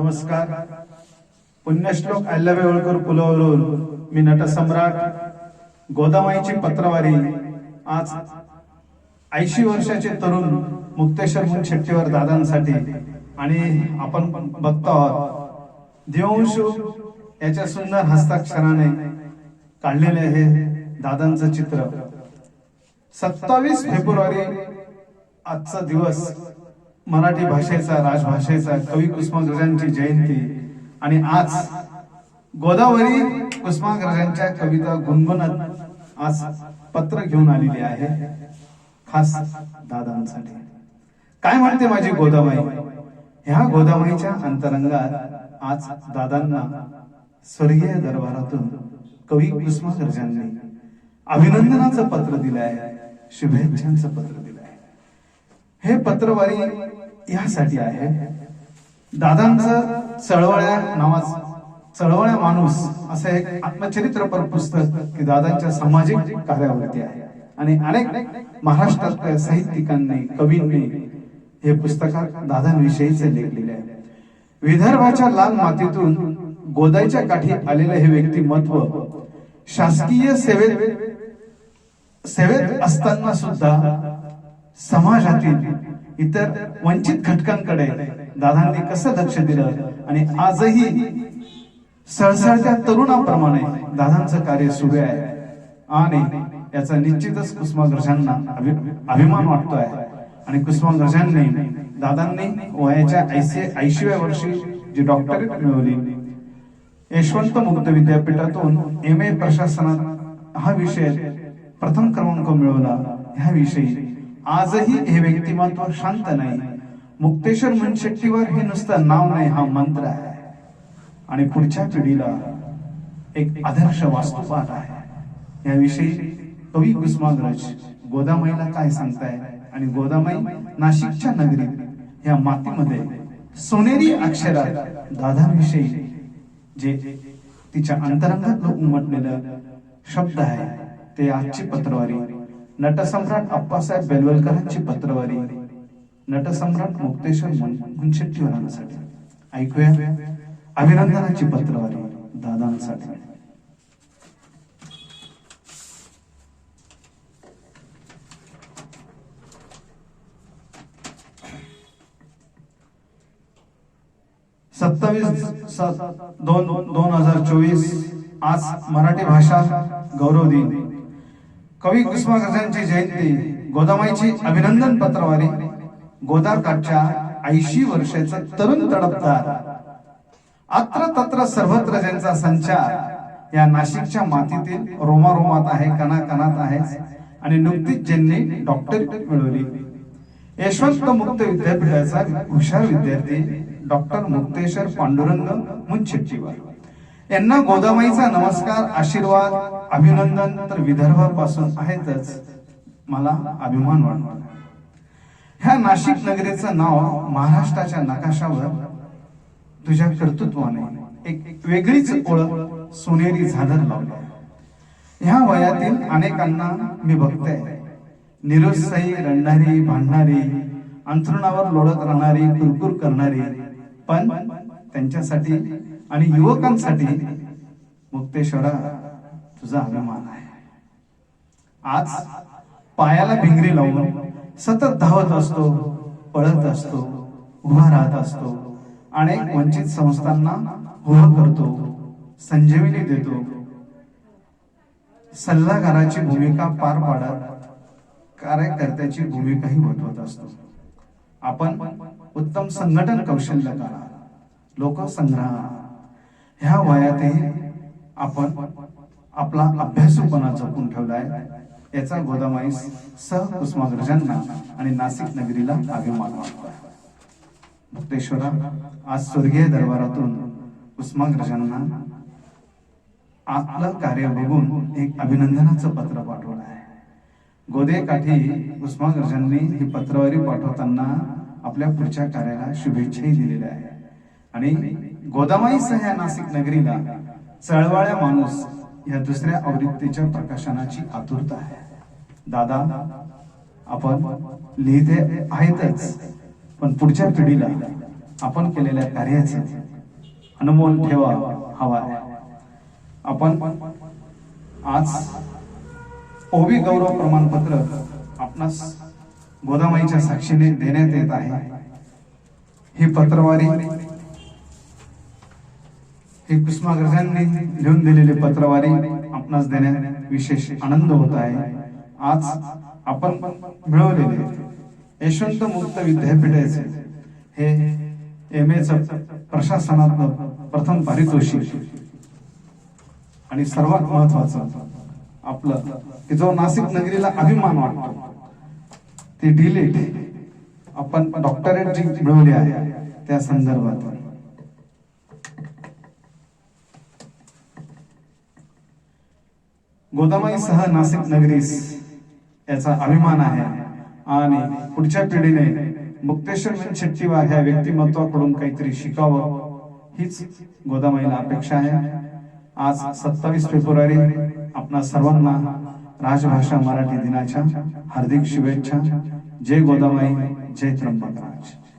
नमस्कार. पुण्यश्लोक अहिल्याबाई होळकर पुलावरून मी नटसम्राट गोदामाईची पत्रवारी आज ऐंशी वर्षाचे तरुण मुक्तेश्वर मुनशेट्टीवर दादांसाठी आणि आपण बघतो आहोत. देवंशू याच्या सुंदर हस्ताक्षराने काढलेले हे दादांचं चित्र. सत्तावीस फेब्रुवारी आजचा दिवस मराठी भाषेचा राजभाषेचा कवी कुसुमाग्रजांची जयंती. आणि आज गोदावरी कुसुमाग्रजांच्या कविता गुणगुणत आज पत्र घेऊन आलेली आहे खास दादांसाठी. काय म्हणते माझी गोदाबाई ह्या गोदाबाईच्या अंतरंगात आज दादांना स्वर्गीय दरबारातून कवी कुसुमाग्रजांनी अभिनंदनाचं पत्र दिलं आहे शुभेच्छांचं पत्र दिलं आहे हे पत्रवारी यासाठी आहे. दादांचं चळवळ्या नावाच चळवळ्या माणूस असं एक आत्मचरित्रपर पुस्तक की दादांच्या सामाजिक कार्यावरती आहे. आणि अनेक महाराष्ट्रातल्या साहित्यिकांनी कवींनी हे पुस्तकात दादांविषयीचे लिहिलेले आहे. विदर्भाच्या लाल मातीतून गोदाईच्या काठी आलेलं हे व्यक्तिमत्व शासकीय सेवेत सेवेत असताना सुद्धा समाजातील इतर वंचित घटकांकडे दादांनी कसं लक्ष दिलं? आणि आजही सळसळत्या तरुणाप्रमाणे दादांचं कार्य सुरू आहे. आणि याचा निश्चितच कुसुमाग्रजांना अभिमान वाटतोय. आणि कुसुमाग्रजांनी दादांनी वयाच्या ऐसे ऐंशीव्या वर्षी जी डॉक्टरेट मिळवली यशवंत मुक्त विद्यापीठातून एम ए प्रशासनात हा विषय प्रथम क्रमांक मिळवला. ह्याविषयी आजही हे व्यक्तिमत्व शांत नाही. मुक्तेश्वर मुनशेट्टीवर हे नुसतं नाव नाही हा मंत्र आहे. आणि पुढच्या पिढीला एक आदर्श वास्तुपाठ आहे. याविषयी कवी कुसुमाग्रज गोदामाईला काय सांगताय आणि गोदामाई नाशिकच्या नगरीत या मातीमध्ये सोनेरी अक्षरात दादाविषयी जे तिच्या अंतरंगातलं उमटलेलं शब्द आहे ते आजची पत्रवारी नटसम्राट अप्पासाहेब बेलवलकरांची पत्रवारी नटसम्राट मुक्तेश्वर मुनशेट्टीवरांसाठी. ऐकूया अभिनंदनाची पत्रवारी दादांसाठी. सत्तावीस दोन दोन हजार चोवीस आज मराठी भाषा गौरव दिन. कवी कुसुमाग्रजांची जयंती गोदामाईची अभिनंदन पत्रवारी गोदारकाठच्या ऐंशी वर्षाचा तरुण तडपदार. अत्र तत्र सर्वत्र ज्यांचा संचार या नाशिकच्या मातीतील रोमारोमात आहे कणाकणात आहे आणि नुकतीच ज्यांनी डॉक्टरेट मिळवली. यशवंत मुक्त विद्यापीठाचा हुशार विद्यार्थी डॉक्टर मुक्तेश्वर पांडुरंग मुनशेट्टीवर. त्यांना गोदामाईचा नमस्कार आशीर्वाद अभिनंदन तर विदर्भापासून आहेतच मला अभिमान वाटतो. ह्या नाशिक नगरीचं नाव महाराष्ट्राच्या नकाशावर तुझ्या कर्तृत्वाने एक वेगळीच ओळख सोनेरी झालर लावली ह्या वयातील अनेकांना मी बघते. निरुत्साही रडणारी भांडणारी अंथरुणावर लोळत राहणारी कुरकुर करणारी पण त्यांच्यासाठी आणि युवकांसाठी मुक्तेश्वरा तुझा अभिमान आहे. आज पायाला भिंगरी लावून सतत धावत असतो पळत असतो उभा राहत असतो अनेक वंचित संस्थांना उभं करतो संजीवनी देतो. सल्लागाराची भूमिका पार पाडत कार्यकर्त्याची भूमिकाही वठवत असतो. आपण उत्तम संघटन कौशल्य करा लोकसंग्रह ह्या वयातही आपण आपला अभ्यासूपणा जपून ठेवलाय. याचा गोदामाई सह कुसुमाग्रजांना आणि नाशिक नगरीला अभिमान वाटतोय मुक्तेश्वरा आज स्वर्गीय दरबारातून कुसुमाग्रजांना आपलं कार्य बघून एक अभिनंदनाचं पत्र पाठवलं आहे. गोदे काठी कुसुमाग्रजांनी ही पत्रवारी पाठवताना आपल्या पुढच्या कार्याला शुभेच्छाही दिलेल्या आहे आणि गोदामाईसह या नाशिक नगरीला चळवाळ्या माणूस या दुसऱ्या आवृत्तीच्या प्रकाशनाची आतुरता आहे. दादा आपण लिहिते आहेतच पण पुढच्या पिढीला आपण केलेल्या कार्याचे अनमोल ठेवा हवा आहे. आपण आज ओबी गौरव प्रमाणपत्र आपणास गोदामाईच्या साक्षीने देण्यात येत आहे. ही पत्रवारी ही कुसुमाग्रजांनी लिहून दिलेली पत्रवारी आपणास देण्यात विशेष आनंद होत आहे. आज आपण मिळवलेले यशवंत मुक्त विद्यापीठाचे हे एम एच प्रशासनात प्रथम पारितोषिक आणि सर्वात महत्वाचं आपलं की जो नाशिक नगरीला अभिमान वाटतो ती डिलीट आपण डॉक्टरेट जी मिळवली आहे त्या संदर्भात गोदामाई सह नाशिक नगरीस याचा अभिमान आहे. आणि पुढच्या पिढीने मुक्तेश्वर शेट्टीवार ह्या व्यक्तिमत्वाकडून काहीतरी शिकावं हीच गोदामाईला अपेक्षा आहे. आज सत्तावीस फेब्रुवारी आपणा सर्वांना राजभाषा मराठी दिनाच्या हार्दिक शुभेच्छा. जय गोदामाई जय त्र्यंबकराज.